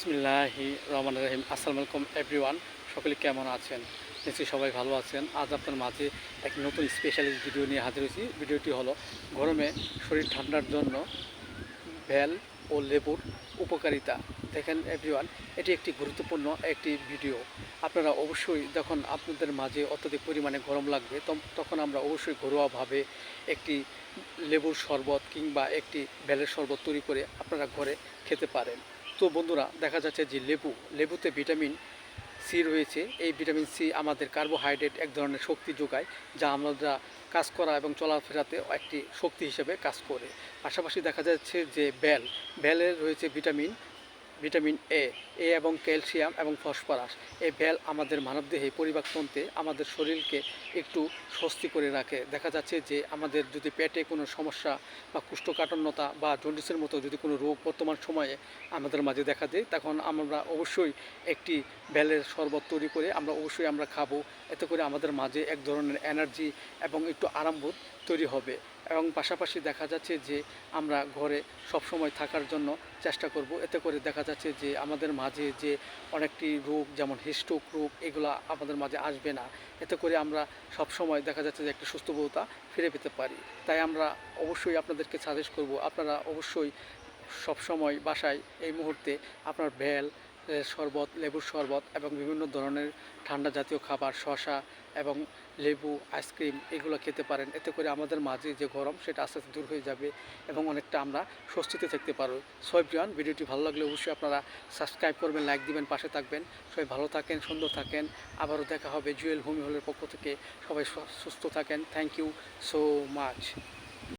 বিসমিল্লাহি রহমান রহিম। আসসালামু আলাইকুম এভরিওয়ান সকলে কেমন আছেন? নিশ্চয়ই সবাই ভালো আছেন। আজ আপনার মাঝে এক নতুন স্পেশালিস্ট ভিডিও নিয়ে হাজির হয়েছি। ভিডিওটি হলো গরমে শরীর ঠান্ডার জন্য ভেল ও লেবুর উপকারিতা। দেখেন এভরিওয়ান এটি একটি গুরুত্বপূর্ণ একটি ভিডিও আপনারা অবশ্যই যখন আপনাদের মাঝে অত্যধিক পরিমাণে গরম লাগবে তখন আমরা অবশ্যই ঘরোয়াভাবে একটি লেবুর শরবত কিংবা একটি বেলের শরবত তৈরি করে আপনারা ঘরে খেতে পারেন। তো বন্ধুরা, দেখা যাচ্ছে যে লেবু, লেবুতে ভিটামিন সি রয়েছে। এই ভিটামিন সি আমাদের কার্বোহাইড্রেট এক ধরনের শক্তি যোগায়, যা আমরা কাজ করা এবং চলাফেরাতে একটি শক্তি হিসেবে কাজ করে। পাশাপাশি দেখা যাচ্ছে যে বেল বেলের রয়েছে ভিটামিন ভিটামিন এ এ এবং ক্যালসিয়াম এবং ফসফরাস এই বেল আমাদের মানবদেহে পরিপাকতন্ত্রে আমাদের শরীরকে একটু স্বস্তি করে রাখে। দেখা যাচ্ছে যে আমাদের যদি পেটে কোনো সমস্যা বা কুষ্ঠকাঠিন্যতা বা জন্ডিসের মতো যদি কোনো রোগ বর্তমান সময়ে আমাদের মাঝে দেখা দেয়, তখন আমরা অবশ্যই একটি বেলের শরবত তৈরি করে আমরা অবশ্যই আমরা খাব। এতে করে আমাদের মাঝে এক ধরনের এনার্জি এবং একটু আরামবোধ তৈরি হবে। এবং পাশাপাশি দেখা যাচ্ছে যে আমরা ঘরে সব সময় থাকার জন্য চেষ্টা করব। এতে করে দেখা যাচ্ছে যে আমাদের মাঝে যে অনেকটি রোগ যেমন হিস্টোক রোগ এগুলো আমাদের মাঝে আসবে না। এতে করে আমরা সব সময় দেখা যাচ্ছে যে একটি সুস্থবোধতা ফিরে পেতে পারি। তাই আমরা অবশ্যই আপনাদেরকে সাজেস্ট করব আপনারা অবশ্যই সব সময় বাসায় এই মুহূর্তে আপনার এ, শরবত, লেবুর শরবত এবং বিভিন্ন ধরনের ঠান্ডা জাতীয় খাবার, শসা এবং লেবু, আইসক্রিম এগুলো খেতে পারেন। এতে করে আমাদের মাঝে যে গরম সেটা আস্তে আস্তে দূর হয়ে যাবে এবং অনেকটা আমরা স্বস্তিতে থাকতে পারব। সব জান ভিডিওটি ভালো লাগলে অবশ্যই আপনারা সাবস্ক্রাইব করবেন, লাইক দিবেন, পাশে থাকবেন। সবাই ভালো থাকেন, সুন্দর থাকেন। আবারও দেখা হবে জুয়েল হোমি হলের পক্ষ থেকে। সবাই সুস্থ থাকেন। Thank you so much.